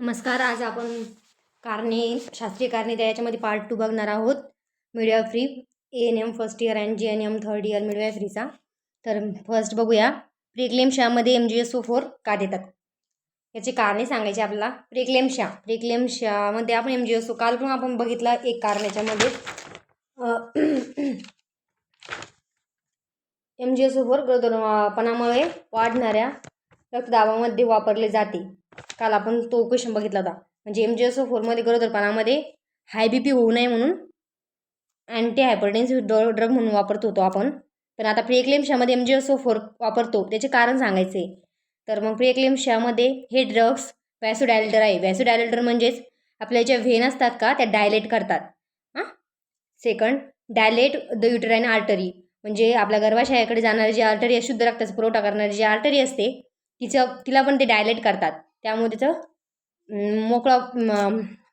नमस्कार आज आपण कारणे शास्त्रीय कारणे त्याच्यामध्ये पार्ट टू बघणार आहोत. Media free A N M first year and G N M third year media फ्रीचा तर फर्स्ट बघूया. प्रिक्लेमशामध्ये M G S O four का देतात? याची कारणे सांगायची आपल्याला. प्रिक्लेमशा प्रिक्लेमशामध्ये आपण एम जी एस ओ काल पण आपण बघितला एक कारण याच्यामध्ये M G S O four गरोदरपणामुळे वाढणाऱ्या रक्तदाबामध्ये वापरले जाते. काल आपण तो क्वेश्चन बघितला होता. म्हणजे एम जी एस ओ फोरमध्ये गरोदरपणामध्ये हाय बी पी होऊ नये म्हणून अँटी हायपरटेन्सिव्ह ड्र ड्रग म्हणून वापरतो होतो आपण. पण आता प्रिएक्लेमशामध्ये M G S O four वापरतो. त्याचे कारण सांगायचे. तर मग प्रिएक्लेमशामध्ये हे ड्रग्स व्हॅसोडायलेटर आहे. व्हॅसोडायलेटर म्हणजेच आपल्या ज्या व्हेन असतात का त्या डायलेट करतात. हां? Second dilate the uterine artery म्हणजे आपल्या गर्भाशयाकडे जाणारी जी आर्टरी अशुद्ध शुद्ध रक्ताचा पुरवठा करणारी जी आर्टरी असते तिचं तिला पण ते डायलेट करतात. त्यामुळे त्याचं मोकळा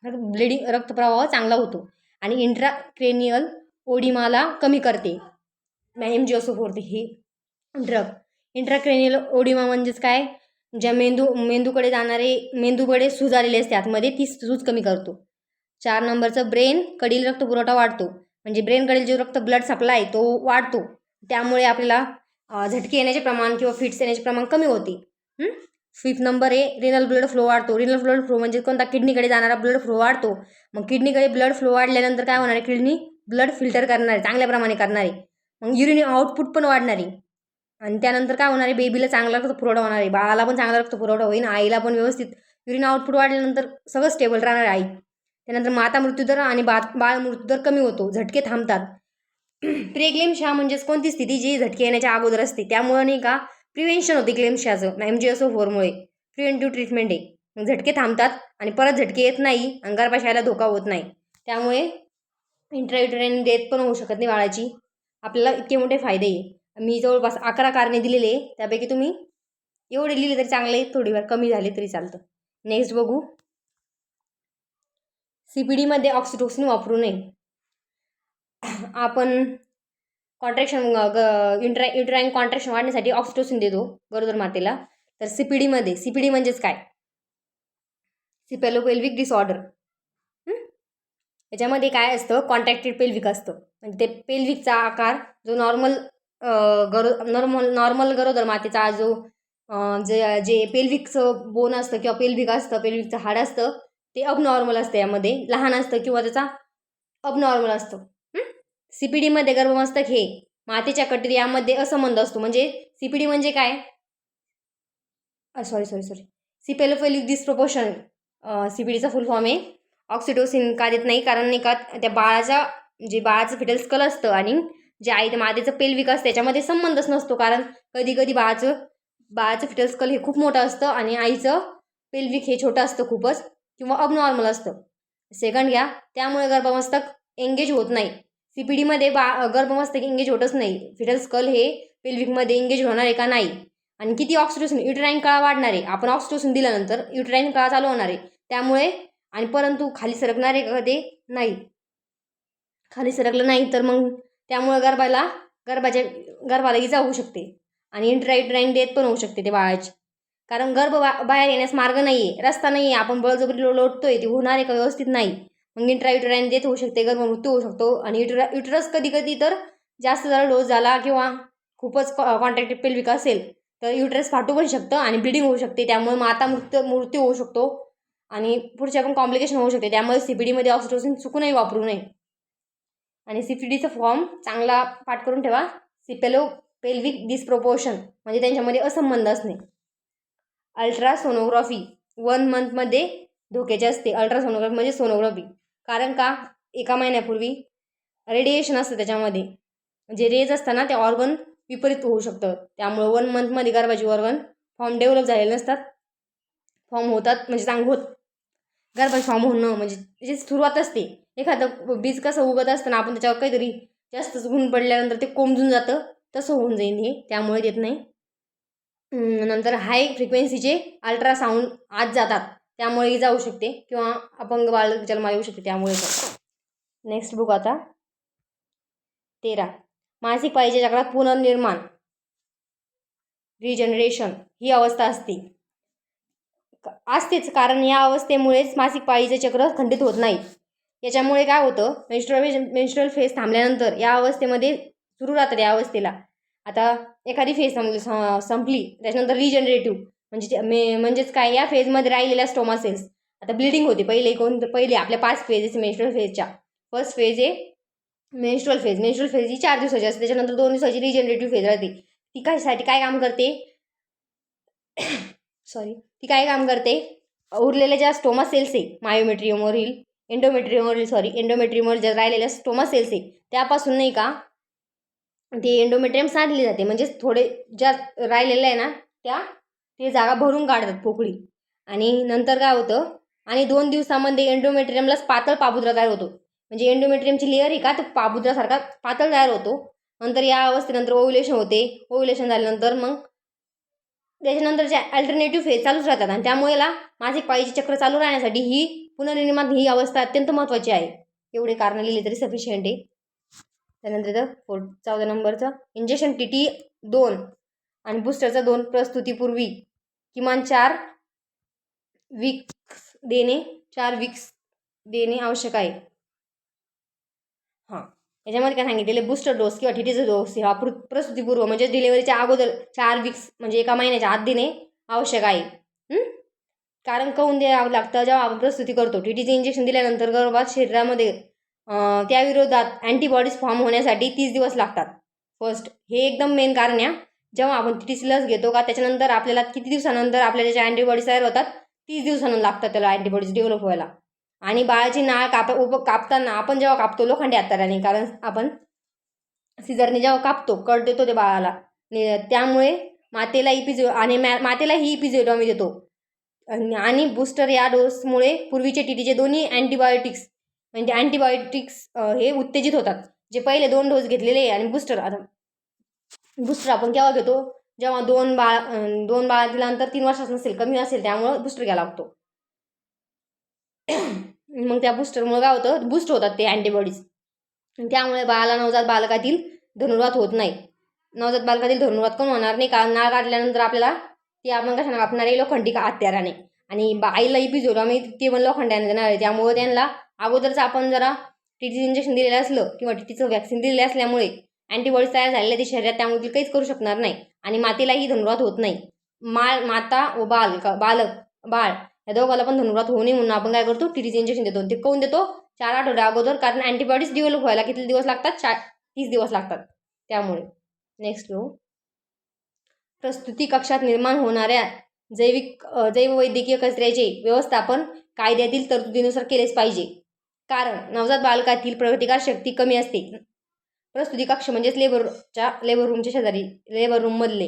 ब्लिडिंग रक्तप्रवाह चांगला होतो. आणि इंट्राक्रेनियल ओडिमाला कमी करते. एम जी असो फोरते ही ड्रग इंट्राक्रेनियल ओडिमा म्हणजेच काय? ज्या मेंदू मेंदूकडे जाणारे मेंदूकडे सूज आलेले असते आतमध्ये ती सूज कमी करतो. चार नंबरचं ब्रेन कडील रक्तपुरवठा वाढतो. म्हणजे ब्रेनकडील जो रक्त ब्लड सप्लाय तो वाढतो. त्यामुळे आपल्याला झटके येण्याचे प्रमाण किंवा फिट्स येण्याचे प्रमाण कमी होते. फिफ्थ नंबर आहे रिनल ब्लड फ्लो वाढतो. रिनल ब्लड फ्लो म्हणजे कोणता? किडनीकडे जाणारा ब्लड फ्लो वाढतो. मग किडनीकडे ब्लड फ्लो वाढल्यानंतर काय होणार आहे? किडनी ब्लड फिल्टर करणार आहे. चांगल्या प्रमाणे करणार आहे. मग युरिन आउटपुट पण वाढणार आहे. आणि त्यानंतर काय होणार आहे? बेबीला चांगला रक्त पुरवठा होणार आहे. बाळाला पण चांगला रक्त पुरवठा होईल. आईला पण व्यवस्थित युरिन आउटपुट वाढल्यानंतर सगळं स्टेबल राहणार आहे आई. त्यानंतर माता मृत्यूदर आणि बा बाळ मृत्यूदर कमी होतो. झटके थांबतात. प्रेग्लेमशा म्हणजेच कोणती स्थिती जी झटके येण्याच्या अगोदर असते? त्यामुळं नाही का प्रिव्हेन्शन होते क्लेमशाचं एम जी एस ओ फोरमुळे प्रिव्हेंटिव्ह ट्रीटमेंट आहे झटके थांबतात आणि परत झटके येत नाही आणि धोका होत नाही. त्यामुळे इंट्रायुटरेन डेथ पण होऊ शकत नाही बाळाची. आपल्याला इतके मोठे फायदे आहे. मी जवळपास अकरा कारणे दिलेले आहे. त्यापैकी तुम्ही एवढे लिहिले तरी चांगले थोडीफार कमी झाले तरी चालतं. नेक्स्ट बघू. सी पी डीमध्ये ऑक्सिटोक्सिन वापरू नये. आपण कॉन्ट्रॅक्शन ग इंट्रा युट्राईन कॉन्ट्रॅक्शन वाढण्यासाठी ऑक्सिटोसिन देतो गरोदर मातेला तर सी पी डीमध्ये सी पी डी म्हणजेच काय सिपेलोपेल्विक डिसऑर्डर याच्यामध्ये काय असतं कॉन्ट्रॅक्टेड पेल्विक असतं म्हणजे ते पेल्विकचा आकार जो नॉर्मल गरो नॉर्मल नॉर्मल गरोदर मातेचा जो जे जे पेल्विकचं बोन असतं किंवा पेल्विक असतं पेल्विकचं हाड असतं ते अबनॉर्मल असतं यामध्ये लहान असतं किंवा त्याचा अबनॉर्मल असतं सी पी डीमध्ये गर्भमस्तक हे मातेच्या कटरी यामध्ये असंबंध असतो. म्हणजे सी पी डी म्हणजे काय? Sorry sorry sorry cephalopelvic disproportion C P full form आहे. ऑक्सिटोसिन का देत नाही? कारण नाही का त्या बाळाच्या जे बाळाचं फिटल स्कल असतं आणि जे आई ते मातेचं पेल्विक असतं त्याच्यामध्ये संबंधच नसतो. कारण कधी कधी बाळाचं बाळाचं फिटल स्कल हे खूप मोठं असतं आणि आईचं पेल्विक हे छोटं असतं खूपच किंवा अबनॉर्मल असतं. सेकंड घ्या त्यामुळे गर्भमस्तक एंगेज होत नाही. सी पी डीमध्ये बा गर्भमस्तक एंगेज होतच नाही. फिटल स्कल हे पेल्विकमध्ये एंगेज होणार आहे का नाही? आणि किती ऑक्सिटोसिन युटराईन काळा वाढणार? आहे आपण ऑक्सिटोसिन दिल्यानंतर युटराईन काळा चालू होणार आहे. त्यामुळे आणि परंतु खाली सरकणारे का ते? नाही. खाली सरकलं नाही तर मग त्यामुळे गर्भाला गर्भाच्या गर्भाला इजा होऊ शकते. आणि इंट्रायुट्राईन डेथ पण होऊ शकते ते बाळाची. कारण गर्भ बा बाहेर येण्यास मार्ग नाही आहे रस्ता नाही आहे आपण बळजबरी लो लोटतोय ते होणार आहे का? व्यवस्थित नाही. मग इंट्रायुट्राईन डेथ होऊ शकते गर्भमृत्यू होऊ शकतो. आणि युटरा युटरस कधी कधी तर जास्त जरा डोस झाला किंवा खूपच कॉन्ट्रॅक्टेड पेल्विक असेल तर युटरस फाटू पण शकतं आणि ब्लिडिंग होऊ शकते. त्यामुळे माता मृत्यू मृत्यू होऊ शकतो. आणि पुढच्या पण कॉम्प्लिकेशन होऊ शकते. त्यामुळे सी पी डीमध्ये ऑक्सिटोसिन चुकूनही वापरू नये. आणि सी पी डीचा फॉर्म चांगला पाठ करून ठेवा. सिपेलो पेल्विक डिस्प्रोपोर्शन म्हणजे त्यांच्यामध्ये असंबंध असणे. अल्ट्रासोनोग्राफी वन मंथमध्ये धोक्याचे असते. अल्ट्रासोनोग्राफी म्हणजे सोनोग्राफी कारण का? एका महिन्यापूर्वी रेडिएशन असतं त्याच्यामध्ये. जे रेज असताना ते ऑर्गन विपरीत होऊ शकतं. त्यामुळं वन मंथमध्ये गर्भाची ऑर्गन फॉर्म डेव्हलप झालेले नसतात. फॉर्म होतात म्हणजे चांगलं होत. गर्भाची फॉर्म होणं म्हणजे त्याची सुरुवात असते. एखादं बीज कसं उगत असताना आपण त्याच्यावर काहीतरी जास्तच गुण पडल्यानंतर ते कोंबजून जातं. तसं होऊन जाईल हे. त्यामुळे देत नाही. नंतर हाय फ्रिक्वेन्सीचे अल्ट्रासाऊंड आत जातात. त्यामुळेही जाऊ शकते किंवा अपंग बाळ जन्माला येऊ शकते त्यामुळे नेक्स्ट बुक आता. तेरा. मासिक पाहिजे चक्रात पुनर्निर्माण. रिजनरेशन ही अवस्था असते. क- असतेच कारण या अवस्थेमुळेच मासिक पाळीचे चक्र खंडित होत नाही. याच्यामुळे काय होतं? मेन्स्ट्रल मेन्स्ट्रल फेस थांबल्यानंतर या अवस्थेमध्ये सुरू राहतात या अवस्थेला. आता एखादी फेस संपली त्याच्यानंतर रिजनरेटिव्ह म्हणजे मे म्हणजेच काय या फेजमध्ये राहिलेल्या स्टोमा सेल्स आता ब्लिडिंग होते. पहिले कोण पहिले आपल्या पाच फेजेस मेन्स्ट्रल फेजच्या फर्स्ट फेज आहे मेन्स्ट्रल फेज मेन्स्ट्रल फेज ही चार दिवसाची असते. त्याच्यानंतर दोन दिवसाची रिजनरेटिव्ह फेज राहते. ती कशासाठी काय काम करते? सॉरी ती काय काम करते? उरलेल्या ज्या स्टोमा सेल्स आहे मायोमेट्रियमवरील एंडोमेट्रियमवरील सॉरी एंडोमेट्रियमवर ज्या राहिलेल्या स्टोमा सेल्स आहे त्यापासून नाही का ते एंडोमेट्रियम सांधली जाते. म्हणजेच थोडे ज्या राहिलेल्या आहे ना त्या ते जागा भरून काढतात पोकळी. आणि नंतर काय होतं? आणि दोन दिवसामध्ये एंडोमेट्रियमलाच पातळ पाबुद्रा तयार होतो. म्हणजे एंडोमेट्रियमची लेअर आहे का? तो पाबुद्रासारखा पातळ तयार होतो. नंतर या अवस्थेनंतर ओव्युलेशन होते. ओव्युलेशन झाल्यानंतर मग त्याच्यानंतरच्या अल्टरनेटिव्ह फेज चालूच राहतात. आणि त्यामुळे याला मासिक पाळीचे चक्र चालू राहण्यासाठी ही पुनर्निर्माण ही अवस्था अत्यंत महत्त्वाची आहे. एवढे कारणं लिहिले तरी सफिशियंट आहे. त्यानंतर इथं फोर्ट चौदा नंबरचं इंजेक्शन टी टी दोन. आणि बूस्टरचा दोन प्रस्तुतीपूर्वी किमान चार वीक्स देणे चार वीक्स देणे आवश्यक आहे. हां. याच्यामध्ये काय सांगितलेले बूस्टर डोस किंवा टीटीचा डोस हा प्र प्रसूतीपूर्व म्हणजे डिलेवरीच्या अगोदर चार वीक्स म्हणजे एका महिन्याच्या आत देणे आवश्यक आहे. कारण कहून द्यावं लागतं? जेव्हा आपण प्रस्तुती करतो टीटीचे इंजेक्शन दिल्यानंतर गर्भात शरीरामध्ये त्याविरोधात अँटीबॉडीज फॉर्म होण्यासाठी तीस दिवस लागतात. फर्स्ट हे एकदम मेन कारण आहे जेव्हा आपण टीटीची लस घेतो का त्याच्यानंतर आपल्याला किती दिवसानंतर आपल्याला ज्या अँटीबॉडीज तयार होतात तीस दिवसानंतर लागतात त्याला अँटीबॉडीज डेव्हलप व्हायला. आणि बाळाची नाळ काप उप कापताना आपण जेव्हा कापतो लोखंडी आताराने कारण आपण सिझरने जेव्हा कापतो कट देतो ते बाळाला. त्यामुळे मातेला इपिजो आणि मॅ मातेला ही आम्ही देतो. आणि- बूस्टर या डोसमुळे पूर्वीचे टीटीचे दोन्ही अँटीबायोटिक्स म्हणजे अँटीबायोटिक्स हे उत्तेजित होतात. जे पहिले दोन डोस घेतलेले आहे आणि बूस्टर आता बूस्टर आपण केव्हा घेतो? जेव्हा दोन बाळ दोन बाळा दिल्यानंतर तीन वर्षाचं नसेल कमी असेल त्यामुळं बूस्टर घ्यायला लागतो. मग त्या बूस्टरमुळे काय होतं? बूस्ट होतात ते अँटीबॉडीज त्यामुळे बाळाला नवजात बालकातील धनुर्वात होत नाही. नवजात बालकातील धनुर्वात कोण होणार नाही? का नाळ काढल्यानंतर आपल्याला ते आपण कशाने कापणारे लोखंडी का हत्याराने. आणि आईलाही इपिजोड आम्ही ते पण लोखंडाने देणार आहे. त्यामुळे त्यांना अगोदरच आपण जरा टीटीचं इंजेक्शन दिलेलं असलं किंवा टीटीचं वॅक्सिन दिलेलं असल्यामुळे अँटीबॉडीज तयार झालेले ते शरीरात त्यामुळे काहीच करू शकणार नाही आणि मातेलाही धनुर्वात होत नाही. माळ माता व बाल का बालक बाळ या दोघाला पण धनुर्वात होऊ नये म्हणून आपण काय करतो? टीटीचे इंजेक्शन देतो ते कोण देतो? चार आठवडे अगोदर कारण अँटीबॉडीज डेव्हलप व्हायला किती दिवस लागतात? चार तीस दिवस लागतात. त्यामुळे नेक्स्ट लो प्रस्तुती कक्षात निर्माण होणाऱ्या जैविक जैववैद्यकीय कचऱ्याचे व्यवस्थापन कायद्यातील तरतुदीनुसार केलेच पाहिजे. कारण नवजात बालकातील प्रगतिकार शक्ती कमी असते. प्रस्तुती कक्ष म्हणजेच लेबरच्या लेबर रूमच्या शेजारी लेबर रूममधले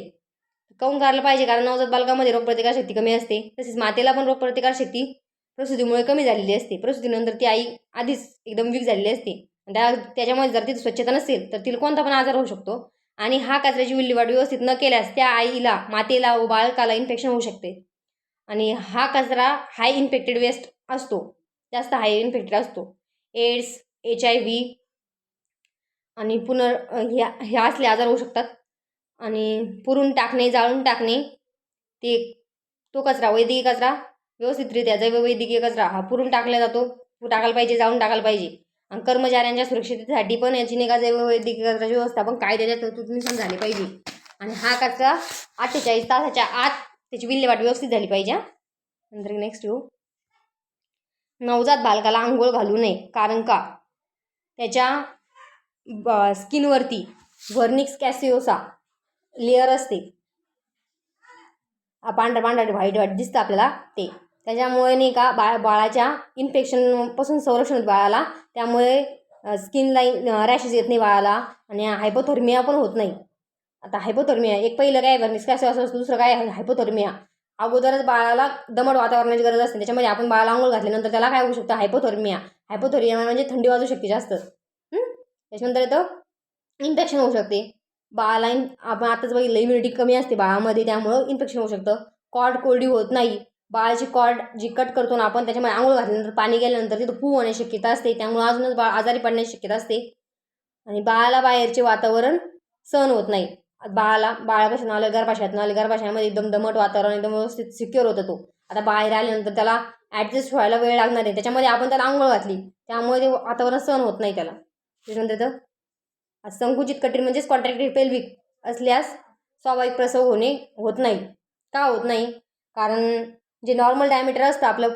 काऊन करायला पाहिजे? कारण नवजात बालकामध्ये रोगप्रतिकार शक्ती कमी असते. तसेच मातेला पण रोगप्रतिकार शक्ती प्रसूतीमुळे कमी झालेली असते. प्रसूतीनंतर ती आई आधीच एकदम वीक झालेली असते. आणि त्या त्याच्यामध्ये जर ती स्वच्छता नसेल तर तिला कोणता पण आजार होऊ शकतो. आणि हा कचऱ्याची विल्हेवाट व्यवस्थित न केल्यास त्या आईला मातेला व बालकाला इन्फेक्शन होऊ शकते. आणि हा कचरा हाय इन्फेक्टेड वेस्ट असतो. जास्त हाय इन्फेक्टेड असतो. एड्स एच आय व्ही आणि पुनर ह्या ह्या असले आजार होऊ शकतात. आणि पुरून टाकणे जाळून टाकणे ते तो कचरा वैद्यकीय कचरा व्यवस्थितरित्या जैववैद्यकीय कचरा हा पुरून टाकला जातो. टाकायला पाहिजे जाळून टाकायला पाहिजे. आणि कर्मचाऱ्यांच्या सुरक्षिततेसाठी पण याची निगा जैववैद्यकीय कचराची व्यवस्थापन कायद्याच्या तरतुदीनुसार झाली पाहिजे. आणि हा कचरा अठ्ठेचाळीस तासाच्या आत त्याची विल्हेवाट व्यवस्थित झाली पाहिजे नंतर नेक्स्ट येऊ. नवजात बालकाला आंघोळ घालू नये कारण का? त्याच्या स्किनवरती. व्हर्निक्स कॅसिओसा. लेअर असते. पांढरा पांढरं पांढरं व्हाईट व्हाईट दिसतं आपल्याला ते. त्याच्यामुळे नाही का बाळ बाळाच्या इन्फेक्शनपासून संरक्षण बाळाला. त्यामुळे स्किन लाईन रॅशेस येत नाही बाळाला आणि हायपोथर्मिया पण होत नाही. आता हायपोथर्मिया एक पहिलं काय व्हर्निक्स कॅसिओसा असतं दुसरं काय हायपोथर्मिया. अगोदरच बाळाला दमट वातावरणाची गरज असते. त्याच्यामध्ये आपण बाळाला आंघोळ घातल्यानंतर त्याला काय होऊ शकतं? हायपोथर्मिया. हायपोथर्मिया म्हणजे थंडी वाजू शकते जास्त. त्याच्यानंतर येतं इन्फेक्शन होऊ शकते. बाळाला इन आपण आताच बघितलं इम्युनिटी कमी असते बाळामध्ये त्यामुळं इन्फेक्शन होऊ शकतं. कॉड कोरडी होत नाही. बाळाची कॉड जी कट करतो ना आपण त्याच्यामध्ये आंघोळ घातल्यानंतर पाणी गेल्यानंतर तिथं पू होण्याची शक्यता असते. त्यामुळे अजूनच बाळ आजारी पडण्याची शक्यता असते. आणि बाळाला बाहेरचे वातावरण सहन होत नाही. बाळाला बाळापासून आलं गर्भाशयातून आलं गर्भाशयामध्ये एकदम दमट वातावरण एकदम व्यवस्थित सिक्युअर होतं तो. आता बाहेर आल्यानंतर त्याला ॲडजस्ट व्हायला वेळ लागणार आहे त्याच्यामध्ये आपण त्याला आंघोळ घातली त्यामुळे ते वातावरण सहन होत नाही त्याला. त्याच्यानंतर संकुचित कठीण म्हणजेच कॉन्ट्रॅक्टेड पेल्विक असल्यास स्वाभाविक प्रसव होणे होत नाही. का होत नाही? कारण जे नॉर्मल डायमीटर असतं आपलं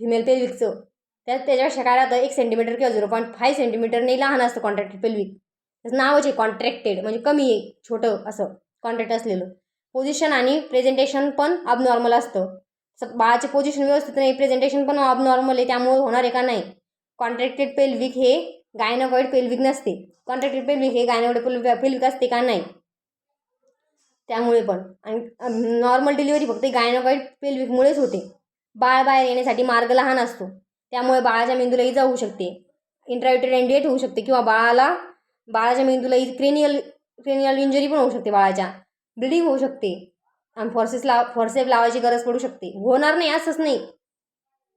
फिमेल पेल्विकचं त्यात त्याच्यापेक्षा काय राहतं एक सेंटीमीटर किंवा झिरो पॉईंट फाय सेंटीमीटरने लहान असतं कॉन्ट्रॅक्टेड पेल्विक त्याचं नावच आहे कॉन्ट्रॅक्टेड म्हणजे कमी आहे छोटं असं कॉन्ट्रॅक्ट असलेलं. पोझिशन आणि प्रेझेंटेशन पण अबनॉर्मल असतं. बाळाचे पोझिशन व्यवस्थित नाही प्रेझेंटेशन पण अबनॉर्मल आहे त्यामुळे होणार आहे का नाही? कॉन्ट्रॅक्टेड पेल्विक हे गायनोकॉइड पेल्विक नसते. कॉन्ट्रॅक्टेड पेल्विक हे गायनोकॉइड पेल्विक असते का नाही? त्यामुळे पण. आणि नॉर्मल डिलिव्हरी फक्त गायनोकॉइड पेल्विकमुळेच होते. बाळ बाहेर येण्यासाठी मार्ग लहान असतो. त्यामुळे बाळाच्या मेंदूला इजा होऊ शकते. इंट्रायुटेरियन डेट होऊ शकते किंवा बाळाला बाळाच्या मेंदूला क्रेनियल क्रेनियल इंजरी पण होऊ शकते बाळाच्या. ब्लिडिंग होऊ शकते. आणि फॉर्सेस लाव फॉर्सेप लावायची गरज पडू शकते. होणार नाही असंच नाही.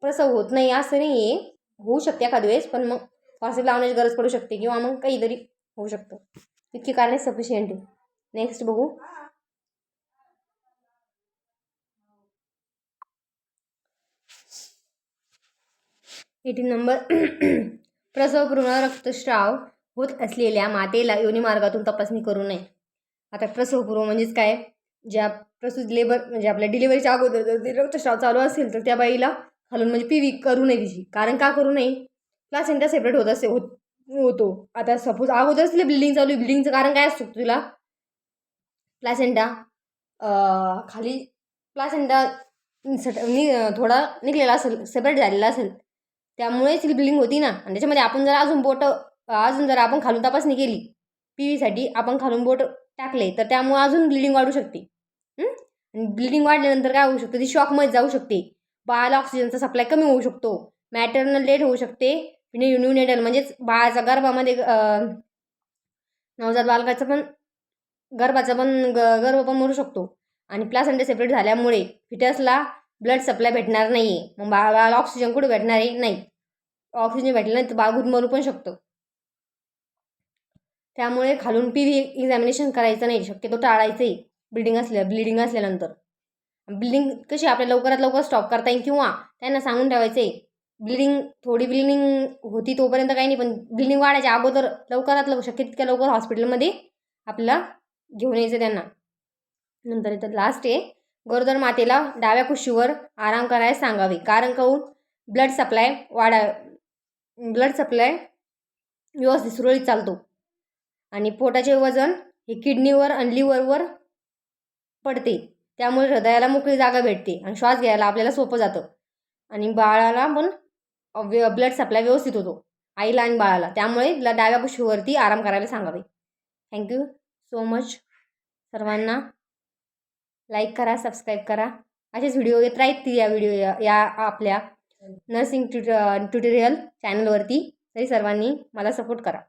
प्रसव होत नाही असं नाही आहे होऊ शकते एखाद वेळेस पण मग फॉर्सेप लावण्याची गरज पडू शकते किंवा मग काहीतरी होऊ शकतं. इतकी कारणे सफिशियंट आहे नेक्स्ट बघू. एटीन नंबर प्रसवपूर्व रक्तस्राव होत असलेल्या मातेला योनिमार्गातून तपासणी करू नये. आता प्रसवपूर्व म्हणजेच काय? ज्या प्रसूत लेबर म्हणजे आपल्या डिलिव्हरीच्या अगोदर जर रक्तस्राव चालू असेल तर त्या बाईला खालून म्हणजे पी वी करू नये तिची. कारण का करू नये? प्लासेंटा सेपरेट होत असे होत होतो. आता सपोज अगोदरच तुला बिल्डिंग चालू आहे. कारण काय असतो तुला? प्लासेंटा खाली प्लासेंटा सट नि थोडा निघलेला असेल सेपरेट झालेला असेल. त्यामुळेच ती बिल्डिंग होती ना. आणि त्याच्यामध्ये आपण जर अजून बोटं अजून जर आपण खालून तपासणी केली पी व्हीसाठी आपण खालून बोट टाकले तर त्यामुळे अजून ब्लिडिंग वाढू शकते. आणि ब्लिडिंग वाढल्यानंतर काय होऊ शकतं? ती शॉकमध्ये जाऊ शकते. बाळाला ऑक्सिजनचा सप्लाय कमी होऊ शकतो. मॅटर्नल डेट होऊ शकते. म्हणजे न्यूनेटल म्हणजेच बाळाचा गर्भामध्ये नवजात बालकाचं पण गर्भाचा पण ग गर्भ पण मरू शकतो. आणि प्लासेंटा सेपरेट झाल्यामुळे फिटसला ब्लड सप्लाय भेटणार नाही आहे मग बाळाला ऑक्सिजन कुठे भेटणार आहे? नाही. ऑक्सिजन भेटलं नाही तर बाळ मरू पण शकतं. त्यामुळे खालून पी व्ही एक्झामिनेशन करायचं नाही. शक्यतो टाळायचं आहे ब्लिडिंग असल्या ब्लिडिंग असल्यानंतर. ब्लिडिंग कशी आपल्या लवकरात लवकर स्टॉप करता येईल किंवा त्यांना सांगून ठेवायचं आहे ब्लिडिंग थोडी ब्लिडिंग होती तोपर्यंत काही नाही पण ब्लिडिंग वाढायच्या अगोदर लवकरात लवकर शक्य तितक्या लवकर हॉस्पिटलमध्ये आपलं घेऊन यायचं त्यांना. नंतर इथं लास्ट आहे. गरोदर मातेला डाव्या कुशीवर आराम करायला सांगावे. कारण कहून ब्लड सप्लाय वाढा ब्लड सप्लाय व्यवस्थित सुरळीत चालतो. आणि पोटाचे वजन हे किडनीवर आणि लिव्हरवर पडते. त्यामुळे हृदयाला मोकळी जागा भेटते आणि श्वास घ्यायला आपल्याला सोपं जातं. आणि बाळाला पण ब्लड सप्लाय व्यवस्थित होतो. आईला आणि बाळाला. त्यामुळे तिला डाव्या कुशीवरती आराम करायला सांगावे. थँक्यू सो मच सर्वांना लाईक करा सबस्क्राईब करा. असेच व्हिडिओ येत राहतील या व्हिडिओ या या आपल्या नर्सिंग ट्युट ट्युटोरियल चॅनलवरती तरी सर्वांनी मला सपोर्ट करा.